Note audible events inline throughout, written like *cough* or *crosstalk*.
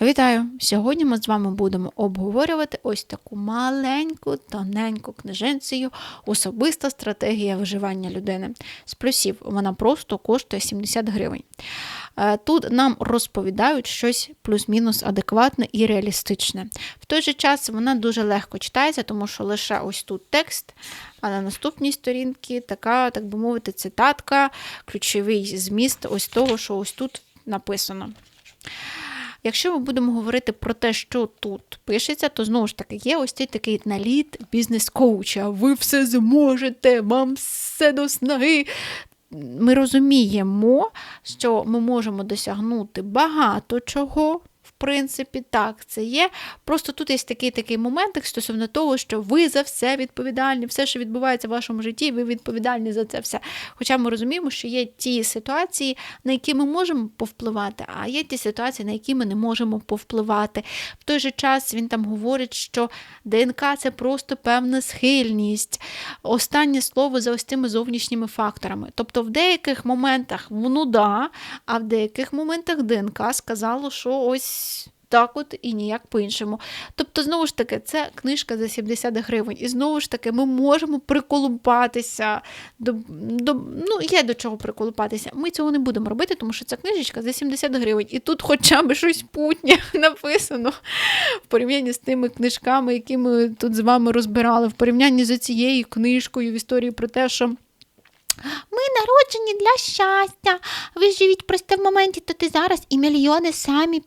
Вітаю! Сьогодні ми з вами будемо обговорювати ось таку маленьку, тоненьку книженцію Особиста стратегія виживання людини. З плюсів вона просто коштує 70 гривень. Е, Тут нам розповідають щось плюс-мінус адекватне і реалістичне. В той же час вона дуже легко читається, тому що лише ось тут текст, а на наступній сторінці така, так би мовити, цитатка, ключовий зміст ось того, що ось тут написано. Якщо ми будемо говорити про те, що тут пишеться, то знову ж таки є ось цей такий наліт бізнес-коуча. Ви все зможете, вам все до снаги. Ми розуміємо, що ми можемо досягнути багато чого. Принципі, так, це є. Просто тут є такий такий моментик стосовно того, що ви за все відповідальні, все, що відбувається в вашому житті, ви відповідальні за це все. Хоча ми розуміємо, що є ті ситуації, на які ми можемо повпливати, а є ті ситуації, на які ми не можемо повпливати. В той же час він там говорить, що ДНК це просто певна схильність. Останнє слово за ось цими зовнішніми факторами. Тобто, в деяких моментах ну да, а в деяких моментах ДНК сказало, що ось. Так от і ніяк по-іншому. Тобто, знову ж таки, це книжка за 70 гривень. І знову ж таки, ми можемо приколупатися. До, до, ну, є до чого приколупатися. Ми цього не будемо робити, тому що ця книжечка за 70 гривень. І тут хоча б щось путнє *laughs* написано в порівнянні з тими книжками, які ми тут з вами розбирали, в порівнянні з цією книжкою в історії про те, що. Ми народжені для щастя. Ви живіть просто в моменті, то ти зараз і мільйони самі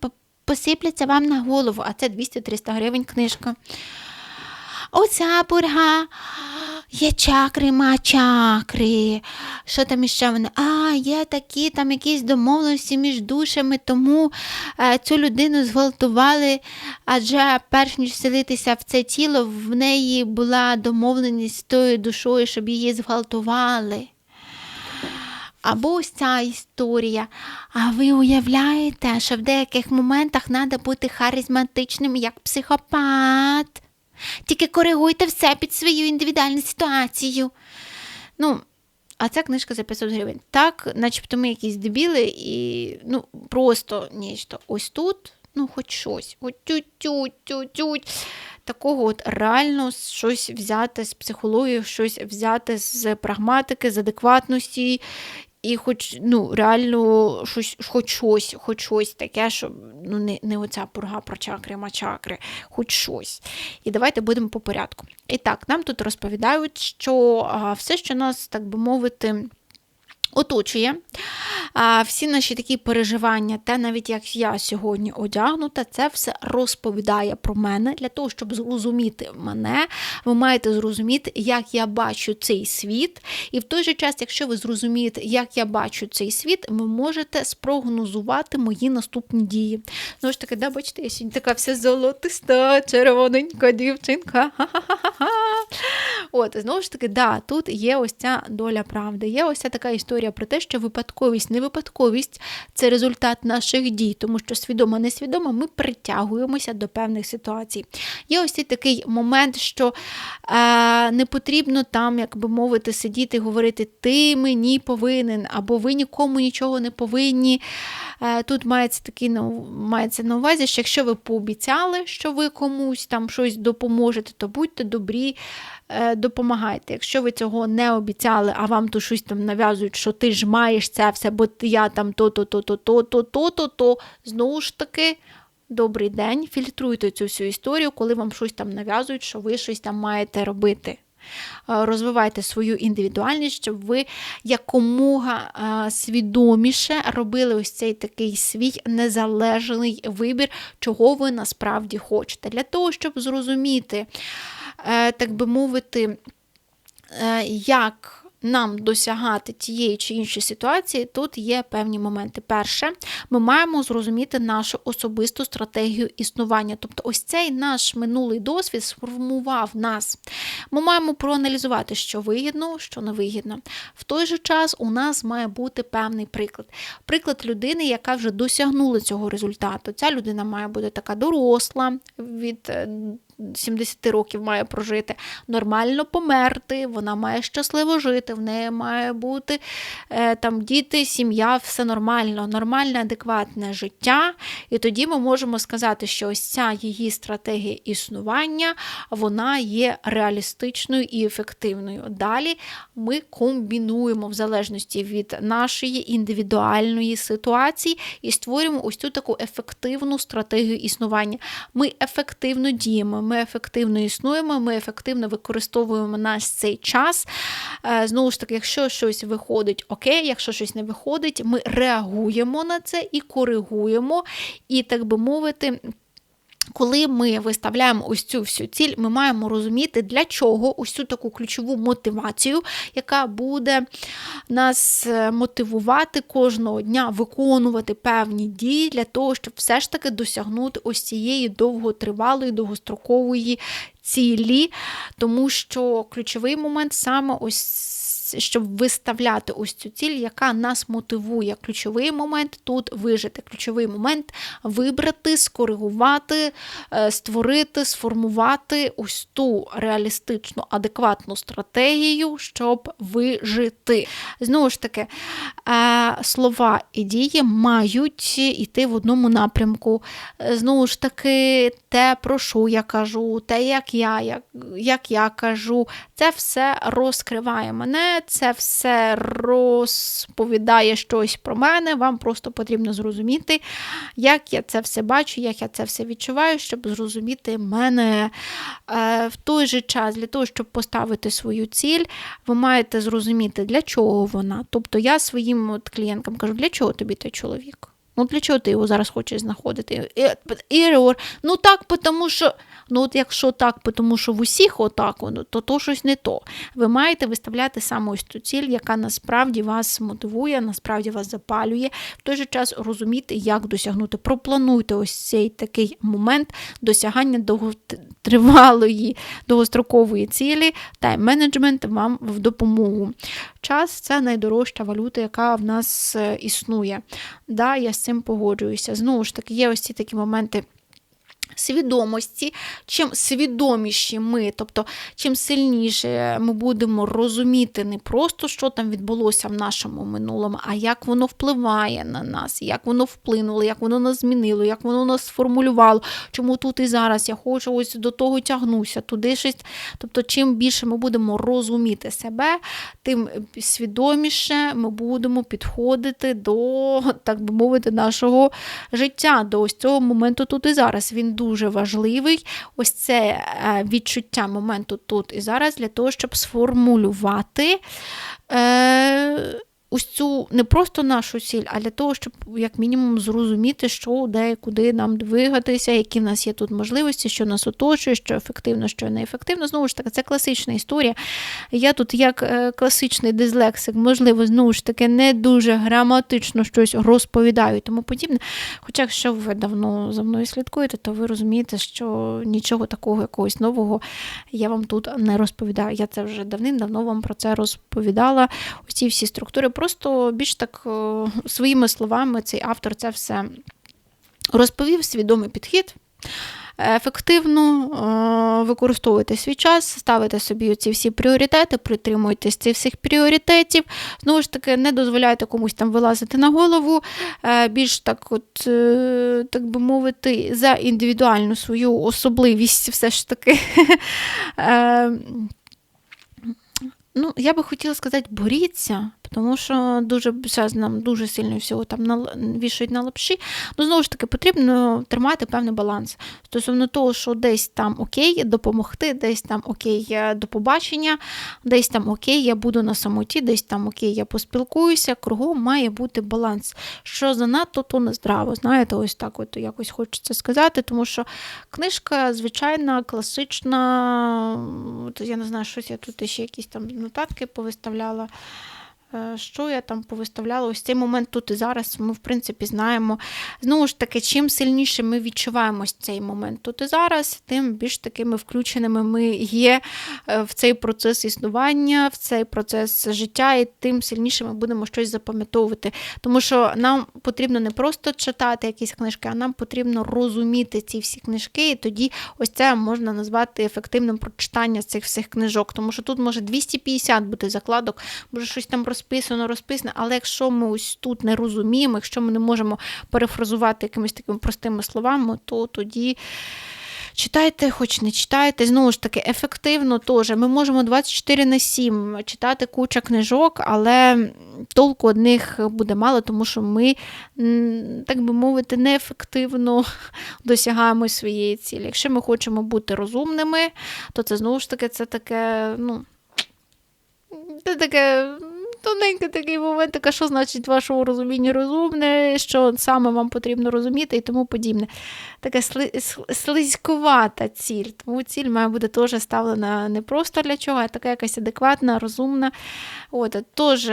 посипляться вам на голову, а це 200-300 гривень книжка. Оця пурга. Є чакри, ма чакри. Що там іще вони? А, є такі там якісь домовленості між душами, тому е, цю людину зґвалтували, адже перш ніж вселитися в це тіло, в неї була домовленість з тою душою, щоб її зґвалтували. Або ось ця історія. А ви уявляєте, що в деяких моментах треба бути харизматичним як психопат. Тільки коригуйте все під свою індивідуальну ситуацію. Ну, а ця книжка за 500 гривень. Так, начебто ми якісь дебіли і ну, просто нічто. Ось тут, ну, хоч щось. От тють тють тють Такого от реально щось взяти з психології, щось взяти з прагматики, з адекватності. І хоч ну, реально щось, хоч щось, хоч щось таке, що ну, не, не оця пурга про чакри, мачакри, хоч щось. І давайте будемо по порядку. І так, нам тут розповідають, що а, все, що нас, так би мовити, оточує. А, всі наші такі переживання, те, навіть як я сьогодні одягнута, це все розповідає про мене. Для того, щоб зрозуміти мене, ви маєте зрозуміти, як я бачу цей світ. І в той же час, якщо ви зрозумієте, як я бачу цей світ, ви можете спрогнозувати мої наступні дії. Ну ж таки, да, бачите, я сьогодні така вся золотиста, червоненька дівчинка. Ха-ха-ха-ха. От, знову ж таки, да, тут є ось ця доля правди. Є ось ця така історія про те, що випадковість, не випадковість це результат наших дій, тому що свідомо, несвідомо ми притягуємося до певних ситуацій. Є ось цей такий момент, що е, не потрібно там, як би мовити, сидіти і говорити, ти мені повинен, або ви нікому нічого не повинні. Е, тут мається такий ну, мається на увазі, що якщо ви пообіцяли, що ви комусь там щось допоможете, то будьте добрі, допомагайте. Якщо ви цього не обіцяли, а вам то щось там нав'язують, що ти ж маєш це все, бо я там то-то, то-то, то-то, то-то, то знову ж таки. Добрий день, фільтруйте цю всю історію, коли вам щось там нав'язують, що ви щось там маєте робити. Розвивайте свою індивідуальність, щоб ви якомога свідоміше робили ось цей такий свій незалежний вибір, чого ви насправді хочете. Для того, щоб зрозуміти, е, так би мовити, е, як нам досягати тієї чи іншої ситуації, тут є певні моменти. Перше, ми маємо зрозуміти нашу особисту стратегію існування. Тобто, ось цей наш минулий досвід сформував нас. Ми маємо проаналізувати, що вигідно, що не вигідно. В той же час у нас має бути певний приклад. Приклад людини, яка вже досягнула цього результату. Ця людина має бути така доросла від 70 років має прожити, нормально померти, вона має щасливо жити, в неї має бути е, там діти, сім'я, все нормально, нормальне, адекватне життя. І тоді ми можемо сказати, що ось ця її стратегія існування вона є реалістичною і ефективною. Далі ми комбінуємо в залежності від нашої індивідуальної ситуації і створюємо ось цю таку ефективну стратегію існування. Ми ефективно діємо, ми ефективно існуємо, ми ефективно використовуємо наш цей час. Е, знову ж таки, якщо щось виходить окей, якщо щось не виходить, ми реагуємо на це і коригуємо, і, так би мовити, коли ми виставляємо ось цю всю ціль, ми маємо розуміти, для чого ось цю таку ключову мотивацію, яка буде нас е, мотивувати кожного дня виконувати певні дії для того, щоб все ж таки досягнути ось цієї довготривалої, довгострокової цілі, тому що ключовий момент саме ось щоб виставляти ось цю ціль, яка нас мотивує. Ключовий момент тут вижити. Ключовий момент вибрати, скоригувати, е, створити, сформувати ось ту реалістичну, адекватну стратегію, щоб вижити. Знову ж таки, е, слова і дії мають йти в одному напрямку. Е, знову ж таки, те, про що я кажу, те, як я, як, як я кажу, це все розкриває мене це все розповідає щось про мене. Вам просто потрібно зрозуміти, як я це все бачу, як я це все відчуваю, щоб зрозуміти мене е, в той же час, для того, щоб поставити свою ціль, ви маєте зрозуміти, для чого вона. Тобто я своїм от клієнткам кажу, для чого тобі той чоловік? Ну, для чого ти його зараз хочеш знаходити? І ну так, тому що. Ну, от якщо так, тому що в усіх отак, то то щось не то. Ви маєте виставляти саме ось ту ціль, яка насправді вас мотивує, насправді вас запалює. В той же час розуміти, як досягнути. Проплануйте ось цей такий момент досягання довготривалої, довгострокової цілі, тайм-менеджмент вам в допомогу. Час це найдорожча валюта, яка в нас е, існує. Да, Я з цим погоджуюся. Знову ж таки, є ось ці такі моменти свідомості, чим свідоміші ми, тобто чим сильніше ми будемо розуміти не просто, що там відбулося в нашому минулому, а як воно впливає на нас, як воно вплинуло, як воно нас змінило, як воно нас сформулювало, чому тут і зараз я хочу ось до того тягнуся, туди щось. Тобто, чим більше ми будемо розуміти себе, тим свідоміше ми будемо підходити до, так би мовити, нашого життя, до ось цього моменту тут і зараз. Він дуже важливий ось це е, відчуття моменту тут і зараз для того, щоб сформулювати. Е, ось цю не просто нашу ціль, а для того, щоб як мінімум зрозуміти, що де куди нам двигатися, які в нас є тут можливості, що нас оточує, що ефективно, що неефективно. Знову ж таки, це класична історія. Я тут, як е, класичний дизлексик, можливо, знову ж таки, не дуже граматично щось розповідаю і тому подібне. Хоча, якщо ви давно за мною слідкуєте, то ви розумієте, що нічого такого якогось нового я вам тут не розповідаю. Я це вже давним-давно вам про це розповідала. Ці всі структури просто більш так е, своїми словами цей автор це все розповів, свідомий підхід. Ефективно е, використовуйте свій час, ставите собі ці всі пріоритети, притримуйтесь цих всіх пріоритетів. Знову ж таки, не дозволяйте комусь там вилазити на голову, е, більш так, от, так би мовити, за індивідуальну свою особливість все ж таки. *laughs* Ну, я би хотіла сказати, боріться, тому що дуже зараз нам дуже сильно всього там вішають на лапші. Ну, знову ж таки, потрібно тримати певний баланс. Стосовно того, що десь там окей, допомогти, десь там окей, до побачення, десь там окей, я буду на самоті, десь там окей, я поспілкуюся, кругом має бути баланс. Що занадто, то не здраво. Знаєте, ось так от якось хочеться сказати, тому що книжка звичайна, класична, я не знаю, щось я тут ще якісь там нотатки повиставляла. Е, що я там повиставляла? Ось цей момент тут і зараз ми, в принципі, знаємо. Знову ж таки, чим сильніше ми відчуваємо цей момент тут і зараз, тим більш такими включеними ми є е, в цей процес існування, в цей процес життя, і тим сильніше ми будемо щось запам'ятовувати. Тому що нам потрібно не просто читати якісь книжки, а нам потрібно розуміти ці всі книжки, і тоді ось це можна назвати ефективним прочитання цих всіх книжок. Тому що тут може 250 бути закладок, може щось там розповідати розписано, розписано, але якщо ми ось тут не розуміємо, якщо ми не можемо перефразувати якимись такими простими словами, то тоді. Читайте, хоч не читайте, знову ж таки, ефективно теж. Ми можемо 24 на 7 читати куча книжок, але толку одних буде мало, тому що ми, так би мовити, неефективно *laughs* досягаємо своєї цілі. Якщо ми хочемо бути розумними, то це знову ж таки це таке, ну, це таке тоненький такий момент, така, що значить вашому розумінні розумне, що саме вам потрібно розуміти і тому подібне. Така слизькувата ціль. Тому ціль має бути теж ставлена не просто для чого, а така якась адекватна, розумна. От, Теж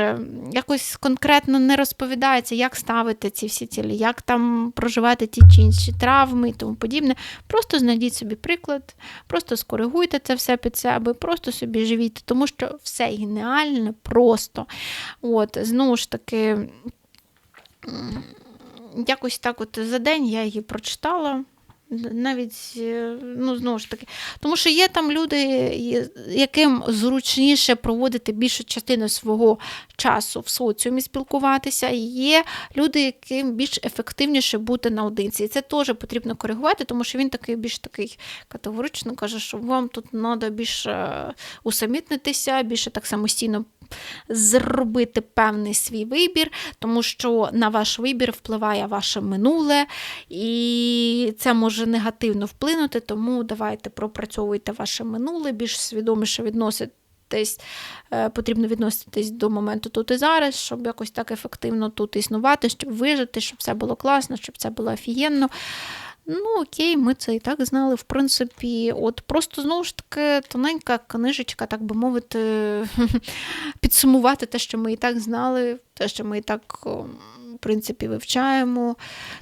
якось конкретно не розповідається, як ставити ці всі цілі, як там проживати ті чи інші травми і тому подібне. Просто знайдіть собі приклад, просто скоригуйте це все під себе, просто собі живіть, тому що все геніальне просто. От, Знову ж таки, якось так от за день я її прочитала. Навіть, е, ну, знову ж таки, тому що є там люди, яким зручніше проводити більшу частину свого часу в соціумі спілкуватися, є люди, яким більш ефективніше бути наодинці. І це теж потрібно коригувати, тому що він такий більш такий категорично каже, що вам тут треба більше усамітнитися, більше так самостійно зробити певний свій вибір, тому що на ваш вибір впливає ваше минуле, і це може негативно вплинути, тому давайте пропрацьовуйте ваше минуле, більш свідоміше відноситись. Е, потрібно відноситись до моменту тут і зараз, щоб якось так ефективно тут існувати, щоб вижити, щоб все було класно, щоб це було офігенно. Ну, окей, ми це і так знали, в принципі, от просто знову ж таки тоненька книжечка, так би мовити, *laughs* підсумувати те, що ми і так знали, те, що ми і так в принципі, вивчаємо,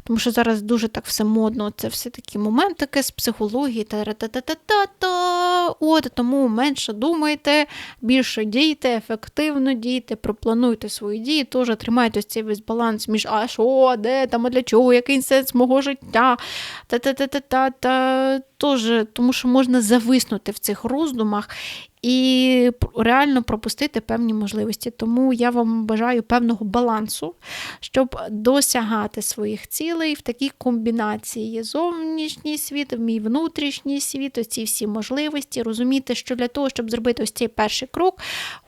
тому що зараз дуже так все модно, це все такі моментики з психології, та-та-та-та-та. От, тому менше думайте, більше дійте, ефективно дійте, проплануйте свої дії, теж тримайте цей весь баланс між а що, де там, а для чого, який сенс мого життя. та-та-та-та-та. Тож, тому що можна зависнути в цих роздумах і реально пропустити певні можливості. Тому я вам бажаю певного балансу, щоб досягати своїх цілей в такій комбінації є зовнішній світ, мій внутрішній світ, ці всі можливості, розуміти, що для того, щоб зробити ось цей перший крок,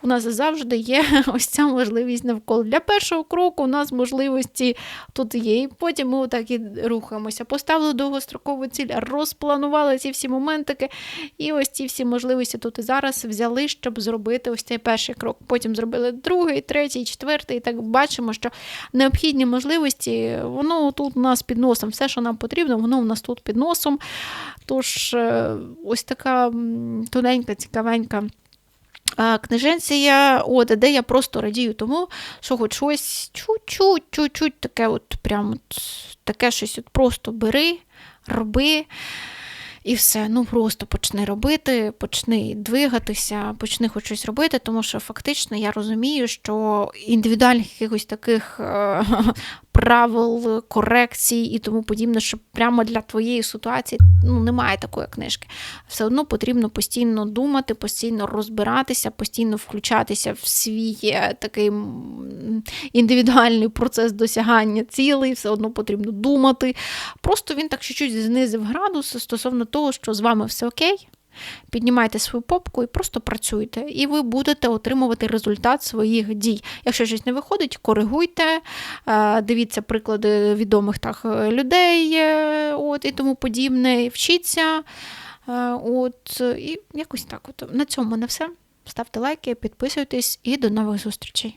у нас завжди є *laughs* ось ця можливість навколо. Для першого кроку у нас можливості тут є, і потім ми отак і рухаємося. Поставили довгострокову ціль, розпланували ці всі моментики, і ось ці всі можливості тут і зараз взяли, щоб зробити ось цей перший крок. Потім зробили другий, третій, четвертий. І так бачимо, що необхідні можливості, воно тут у нас під носом. Все, що нам потрібно, воно у нас тут під носом. Тож, е, ось така тоненька, цікавенька. Книженція, от, де я просто радію тому, що хоч щось чуть-чуть, чуть-чуть таке от прям от, таке щось от просто бери, роби. І все, ну просто почни робити, почни двигатися, почни хоч щось робити, тому що фактично я розумію, що індивідуальних якихось таких е, правил, корекцій і тому подібне, що прямо для твоєї ситуації ну, немає такої книжки. Все одно потрібно постійно думати, постійно розбиратися, постійно включатися в свій е, такий індивідуальний процес досягання цілей, все одно потрібно думати. Просто він так чуть-чуть знизив градус стосовно того, що з вами все окей. Піднімайте свою попку і просто працюйте, і ви будете отримувати результат своїх дій. Якщо щось не виходить, коригуйте, е, дивіться приклади відомих так е, людей е, от, і тому подібне. Вчіться. От, І якось так. От. На цьому не все. Ставте лайки, підписуйтесь і до нових зустрічей.